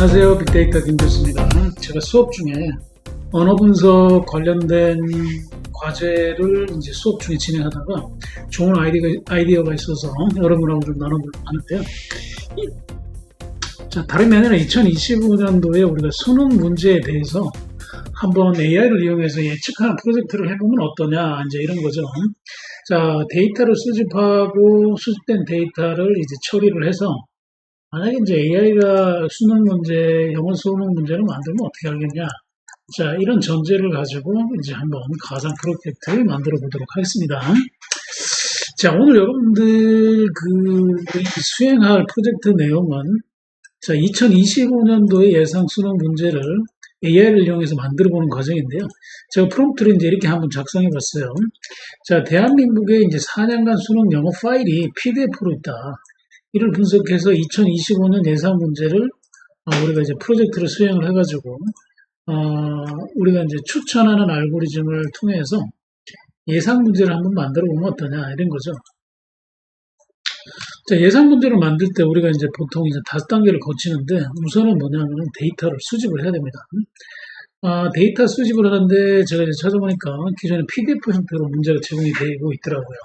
안녕하세요. 빅데이터 김교수입니다. 제가 수업 중에 언어 분석 관련된 과제를 이제 수업 중에 진행하다가 좋은 아이디어가, 아이디어가 있어서 여러분하고 좀 나눠보려고 하는데요. 이- 자, 다름이 아니라 2025년도에 우리가 수능 문제에 대해서 한번 AI를 이용해서 예측하는 프로젝트를 해보면 어떠냐, 이제 이런 거죠. 자, 데이터를 수집하고 수집된 데이터를 이제 처리를 해서 만약에 이제 AI가 수능 문제, 영어 수능 문제를 만들면 어떻게 하겠냐. 자, 이런 전제를 가지고 이제 한번 가상 프로젝트를 만들어 보도록 하겠습니다. 자, 오늘 여러분들 그 수행할 프로젝트 내용은 자, 2025년도의 예상 수능 문제를 AI를 이용해서 만들어 보는 과정인데요. 제가 프롬프트를 이제 이렇게 한번 작성해 봤어요. 자, 대한민국의 이제 4년간 수능 영어 파일이 PDF로 있다. 이를 분석해서 2025년 예상 문제를 어, 우리가 이제 프로젝트를 수행을 해가지고 어, 우리가 이제 추천하는 알고리즘을 통해서 예상 문제를 한번 만들어 보면 어떠냐 이런 거죠. 자, 예상 문제를 만들 때 우리가 이제 보통 이제 다섯 단계를 거치는데 우선은 뭐냐면 데이터를 수집을 해야 됩니다. 아, 데이터 수집을 하는데 제가 이제 찾아보니까 기존에 PDF 형태로 문제가 제공이 되고 있더라고요.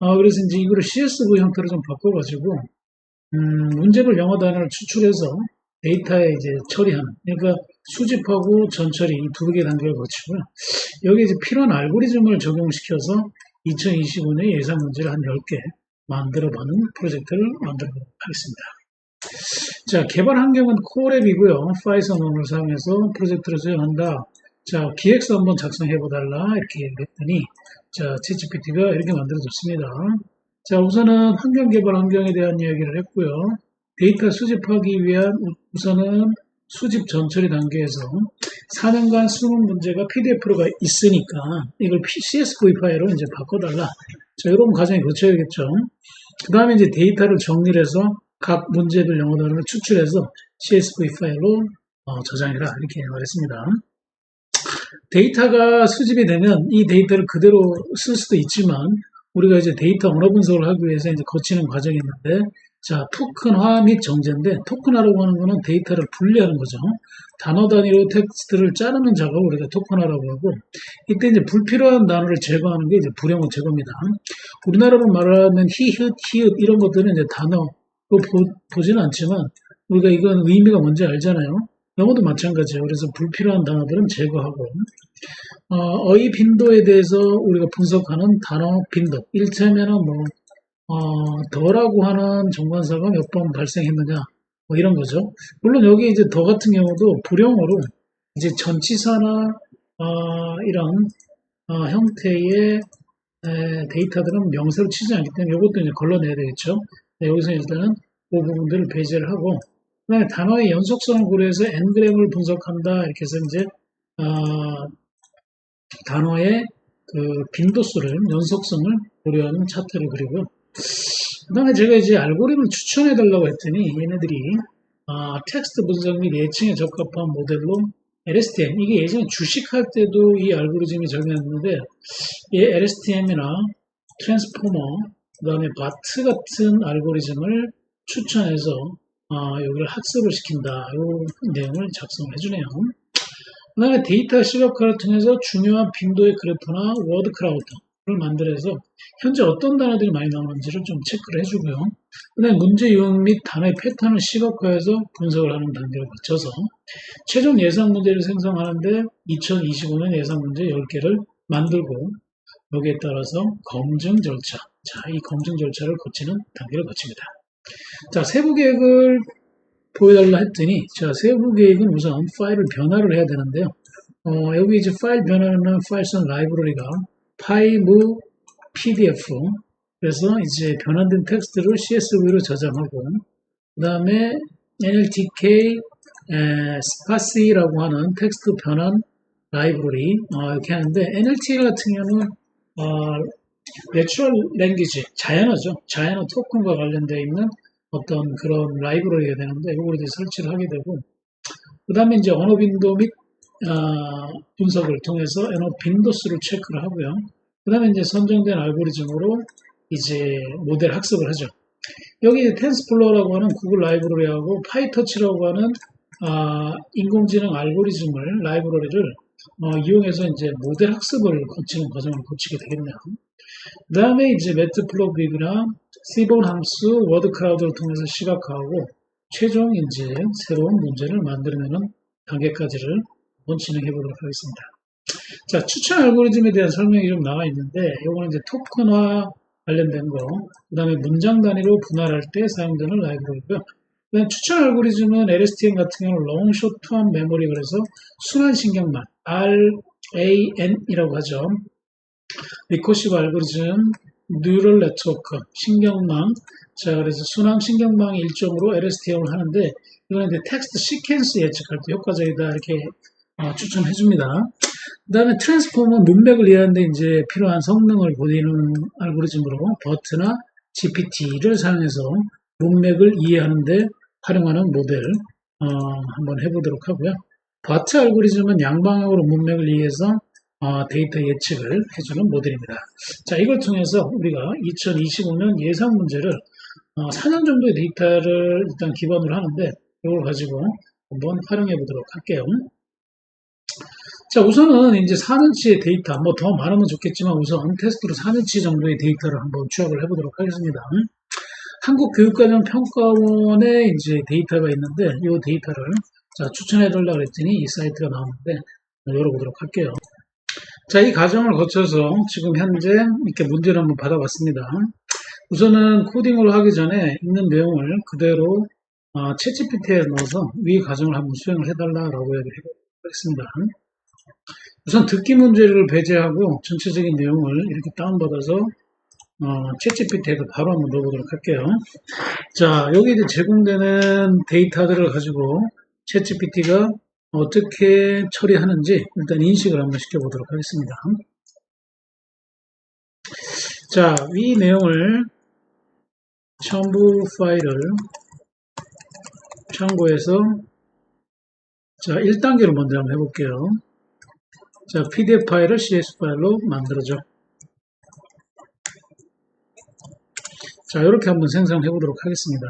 아, 그래서 이제 이거를 CSV 형태로 좀 바꿔가지고, 음, 문제별 영어 단어를 추출해서 데이터에 이제 처리하는, 그러니까 수집하고 전처리 이 두 개 단계를 거치고요. 여기 이제 필요한 알고리즘을 적용시켜서 2025년 예상 문제를 한 10개 만들어보는 프로젝트를 만들어보도록 하겠습니다. 자, 개발 환경은 코랩이고요. 파이썬 언어를 사용해서 프로젝트를 수행한다. 자, 기획서 한번 작성해보달라. 이렇게 얘기했더니, 자, 챗GPT가 이렇게 만들어졌습니다. 자, 우선은 환경 개발 환경에 대한 이야기를 했고요. 데이터 수집하기 위한 우- 우선은 수집 전처리 단계에서 4년간 수능 문제가 PDF로가 있으니까 이걸 CSV 파일로 이제 바꿔달라. 자, 이런 과정이 거쳐야겠죠. 그 다음에 이제 데이터를 정리를 해서 각 문제별 영어 단어를 추출해서 CSV 파일로 어, 저장해라. 이렇게 말했습니다. 데이터가 수집이 되면 이 데이터를 그대로 쓸 수도 있지만 우리가 이제 데이터 언어 분석을 하기 위해서 이제 거치는 과정이 있는데 자 토큰화 및 정제인데 토큰화라고 하는 거는 데이터를 분리하는 거죠. 단어 단위로 텍스트를 자르는 작업을 우리가 토큰화라고 하고 이때 이제 불필요한 단어를 제거하는 게 이제 불용어 제거입니다. 우리나라로 말하면 히읗 히읗 이런 것들은 이제 단어로 보, 지는 않지만 우리가 이건 의미가 뭔지 알잖아요. 영어도 마찬가지예요. 그래서 불필요한 단어들은 제거하고 어, 의 빈도에 대해서 우리가 분석하는 단어 빈도 일체면은 뭐 어, 더라고 하는 정관사가 몇 번 발생했느냐 뭐 이런 거죠. 물론 여기 이제 더 같은 경우도 불용어로 이제 전치사나 어, 이런 어, 형태의 에, 데이터들은 명사로 치지 않기 때문에 이것도 이제 걸러내야 되겠죠. 네, 여기서 일단은 그 부분들을 배제를 하고 그 다음에 단어의 연속성을 고려해서 n그램을 분석한다 이렇게 해서 이제 어, 단어의 그 빈도수를 연속성을 고려하는 차트를 그리고요. 그 다음에 제가 이제 알고리즘을 추천해 달라고 했더니 얘네들이 아, 텍스트 분석 및 예측에 적합한 모델로 LSTM 이게 예전에 주식할 때도 이 알고리즘이 적용했는데 이 LSTM이나 트랜스포머 그 다음에 바트 같은 알고리즘을 추천해서 아, 여기를 학습을 시킨다 이 내용을 작성을 해주네요. 그 다음에 데이터 시각화를 통해서 중요한 빈도의 그래프나 워드 크라우드를 만들어서 현재 어떤 단어들이 많이 나오는지를 좀 체크를 해주고요. 그 다음에 문제 유형 및 단어의 패턴을 시각화해서 분석을 하는 단계를 거쳐서 최종 예상 문제를 생성하는데 2025년 예상 문제 10개를 만들고 여기에 따라서 검증 절차, 자, 이 검증 절차를 거치는 단계를 거칩니다. 자, 세부 계획을 보여달라 했더니, 자, 세부 계획은 우선 파일을 변화를 해야 되는데요. 어, 여기 이제 파일 변화는 파일선 라이브러리가 파이무 PDF 그래서 이제 변환된 텍스트를 CSV로 저장하고 그 다음에 NLTK 스파시라고 하는 텍스트 변환 라이브러리 어, 이렇게 하는데 NLTK 같은 경우는 어, 내추럴 랭귀지 자연어죠 자연어 토큰과 관련되어 있는 어떤 그런 라이브러리가 되는데 이걸 이제 설치를 하게 되고 그 다음에 이제 언어 빈도 및 어, 분석을 통해서 언어 빈도수를 체크를 하고요. 그 다음에 이제 선정된 알고리즘으로 이제 모델 학습을 하죠. 여기 텐스플로어라고 하는 구글 라이브러리하고 파이터치라고 하는 아, 인공지능 알고리즘을 라이브러리를 어, 이용해서 이제 모델 학습을 거치는 과정을 거치게 되겠네요. 그 다음에 이제 매트플로빅이나 시본 함수, 워드 클라우드를 통해서 시각화하고 최종 이제 새로운 문제를 만들어내는 단계까지를 한번 진행해 보도록 하겠습니다. 자, 추천 알고리즘에 대한 설명이 좀 나와 있는데, 이거는 이제 토큰화 관련된 거, 그 다음에 문장 단위로 분할할 때 사용되는 라이브러리고요. 그다음 추천 알고리즘은 LSTM 같은 경우는 롱 쇼트한 메모리 그래서 순환 신경망 RAN이라고 하죠. 리코시브 알고리즘 뉴럴 네트워크 신경망 자 그래서 순환 신경망 일종으로 LSTM을 하는데 이거는 이제 텍스트 시퀀스 예측할 때 효과적이다 이렇게 어, 추천해 줍니다. 그 다음에 트랜스폼은 문맥을 이해하는데 이제 필요한 성능을 보이는 알고리즘으로 버트나 GPT를 사용해서 문맥을 이해하는데 활용하는 모델 어, 한번 해보도록 하고요. 버트 알고리즘은 양방향으로 문맥을 이해해서 어, 데이터 예측을 해주는 모델입니다. 자, 이걸 통해서 우리가 2025년 예상 문제를 어, 4년 정도의 데이터를 일단 기반으로 하는데 이걸 가지고 한번 활용해 보도록 할게요. 자, 우선은 이제 4년치의 데이터, 뭐 더 많으면 좋겠지만 우선 테스트로 4년치 정도의 데이터를 한번 추적을 해보도록 하겠습니다. 한국교육과정 평가원에 이제 데이터가 있는데 이 데이터를 자, 추천해달라고 했더니 이 사이트가 나오는데 열어보도록 할게요. 자, 이 과정을 거쳐서 지금 현재 이렇게 문제를 한번 받아봤습니다. 우선은 코딩을 하기 전에 있는 내용을 그대로 어, 채찌PT에 넣어서 위 과정을 한번 수행을 해달라고 얘기를 하겠습니다. 우선 듣기 문제를 배제하고 전체적인 내용을 이렇게 다운받아서 어, 채찌PT에도 바로 한번 넣어보도록 할게요. 자, 여기 이제 제공되는 데이터들을 가지고 채찌PT가 어떻게 처리하는지 일단 인식을 한번 시켜보도록 하겠습니다. 자, 위 내용을 첨부 파일을 참고해서 자, 1단계로 먼저 한번 해볼게요. 자, PDF 파일을 CS 파일로 만들어줘. 자, 이렇게 한번 생성해 보도록 하겠습니다.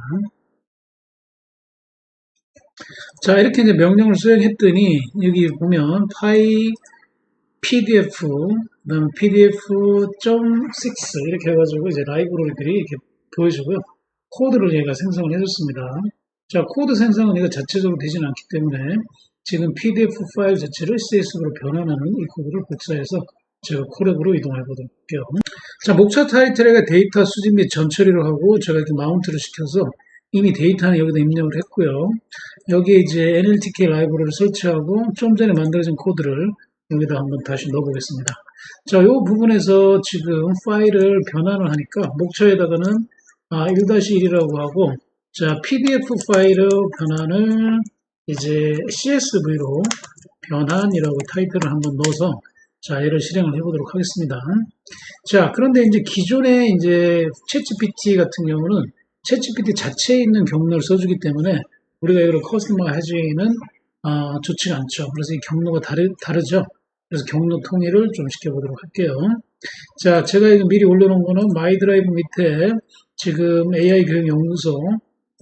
자, 이렇게 이제 명령을 수행했더니, 여기 보면, 파이, pdf, 그 다음 pdf.6 이렇게 해가지고 이제 라이브러리들이 이렇게 보여주고요. 코드를 얘가 생성을 해줬습니다. 자, 코드 생성은 이거 자체적으로 되지는 않기 때문에 지금 pdf 파일 자체를 CSV로 변환하는 이 코드를 복사해서 제가 콜랩으로 이동해 보도록 할게요. 자, 목차 타이틀에 데이터 수집 및 전처리를 하고 제가 이렇게 마운트를 시켜서 이미 데이터는 여기다 입력을 했고요. 여기에 이제 NLTK 라이브러리를 설치하고 좀 전에 만들어진 코드를 여기다 한번 다시 넣어보겠습니다. 자, 이 부분에서 지금 파일을 변환을 하니까 목차에다가는 아, 1-1이라고 하고 자, PDF 파일의 변환을 이제 CSV로 변환이라고 타이틀을 한번 넣어서 자, 얘를 실행을 해보도록 하겠습니다. 자, 그런데 이제 기존의 이제 챗GPT 같은 경우는 챗GPT 자체에 있는 경로를 써주기 때문에 우리가 이걸 커스터마이즈는 어, 좋지가 않죠. 그래서 이 경로가 다르, 다르죠. 그래서 경로 통일을 좀 시켜보도록 할게요. 자, 제가 미리 올려놓은 거는 마이드라이브 밑에 지금 AI 교육 연구소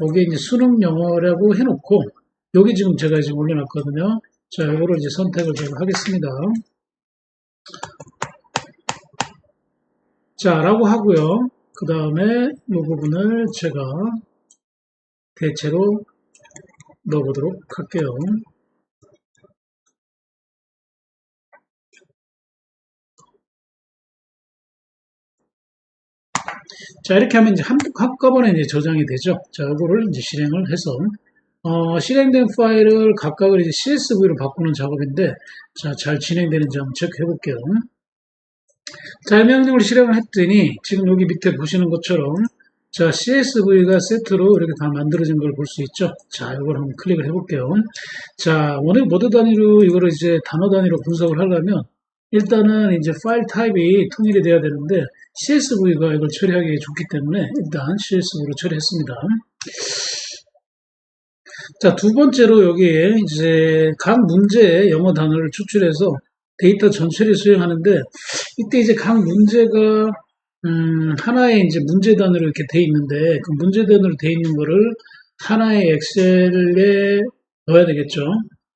여기에 이제 수능 영어라고 해놓고 여기 지금 제가 지금 올려놨거든요. 자, 이거를 이제 선택을 제가 하겠습니다. 자, 라고 하고요. 그 다음에 이 부분을 제가 대체로 넣어보도록 할게요. 자, 이렇게 하면 이제 한꺼번에 이제 저장이 되죠. 자, 이거를 이제 실행을 해서, 어, 실행된 파일을 각각을 이제 CSV로 바꾸는 작업인데, 자, 잘 진행되는지 한번 체크해 볼게요. 자, 이 명령을 실행을 했더니, 지금 여기 밑에 보시는 것처럼, 자, CSV가 세트로 이렇게 다 만들어진 걸 볼 수 있죠. 자, 이걸 한번 클릭을 해볼게요. 자, 원의 모드 단위로 이거를 이제 단어 단위로 분석을 하려면, 일단은 이제 파일 타입이 통일이 돼야 되는데, CSV가 이걸 처리하기 좋기 때문에 일단 CSV로 처리했습니다. 자, 두 번째로 여기에 이제 각 문제의 영어 단어를 추출해서 데이터 전체를 수행하는데 이때 이제 각 문제가 음, 하나의 이제 문제 단으로 이렇게 돼 있는데 그 문제 단으로 돼 있는 거를 하나의 엑셀에 넣어야 되겠죠.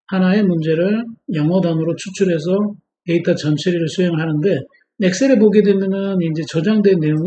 하나의 문제를 영어 단어로 추출해서 데이터 전처리를 수행을 하는데 엑셀에 보게 되면은 이제 저장된 내용이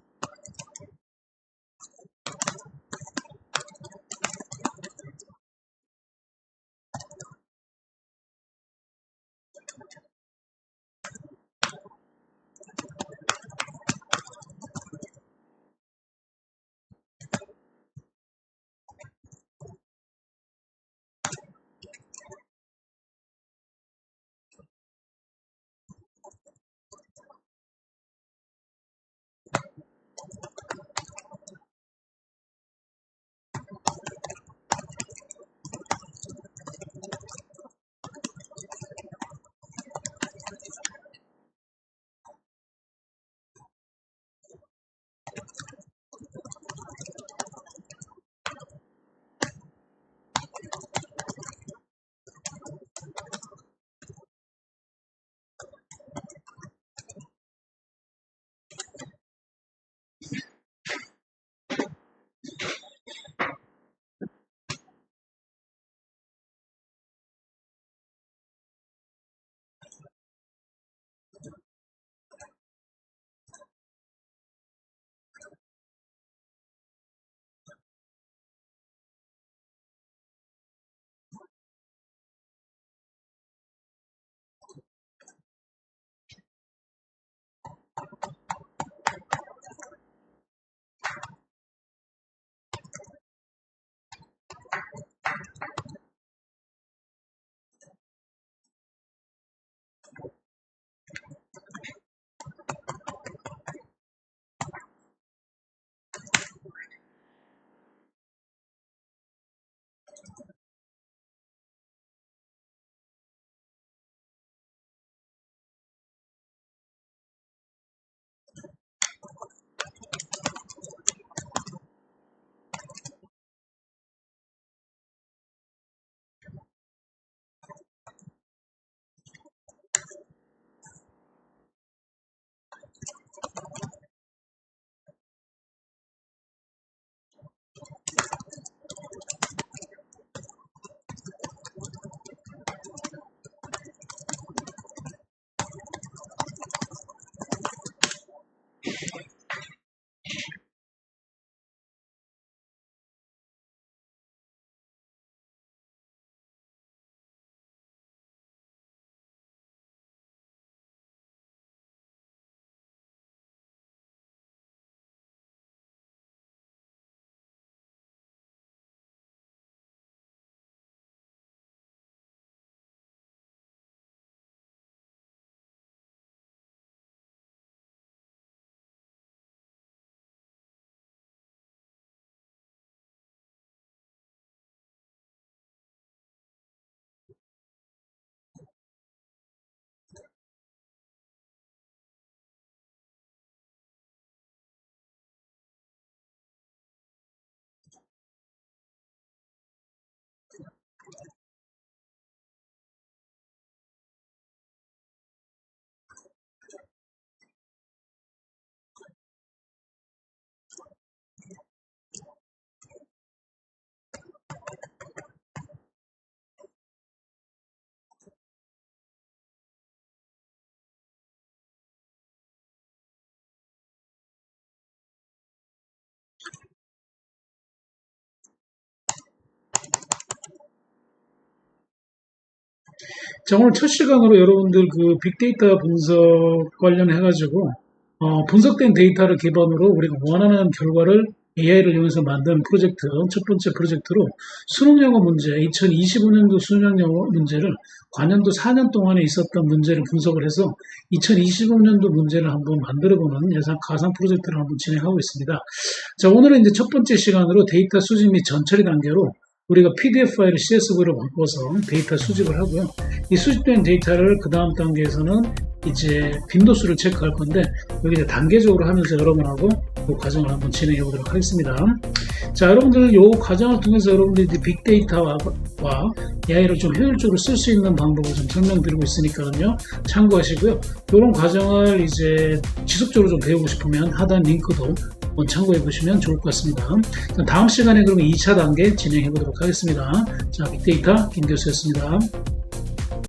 자, 오늘 첫 시간으로 여러분들 그 빅데이터 분석 관련해가지고, 어, 분석된 데이터를 기반으로 우리가 원하는 결과를 AI를 이용해서 만든 프로젝트, 첫 번째 프로젝트로 수능 영어 문제, 2025년도 수능 영어 문제를 관연도 4년 동안에 있었던 문제를 분석을 해서 2025년도 문제를 한번 만들어보는 예상 가상 프로젝트를 한번 진행하고 있습니다. 자, 오늘은 이제 첫 번째 시간으로 데이터 수집 및 전처리 단계로 우리가 PDF 파일을 CSV로 바꿔서 데이터 수집을 하고요. 이 수집된 데이터를 그 다음 단계에서는 이제 빈도수를 체크할 건데 여기 이제 단계적으로 하면서 여러분하고 그 과정을 한번 진행해 보도록 하겠습니다. 자, 여러분들 이 과정을 통해서 여러분들이 빅데이터와 와 AI를 좀 효율적으로 쓸 수 있는 방법을 좀 설명드리고 있으니까요. 참고하시고요. 이런 과정을 이제 지속적으로 좀 배우고 싶으면 하단 링크도 한번 참고해 보시면 좋을 것 같습니다. 자, 다음 시간에 그러면 2차 단계 진행해 보도록 하겠습니다. 자, 빅데이터 김 교수였습니다.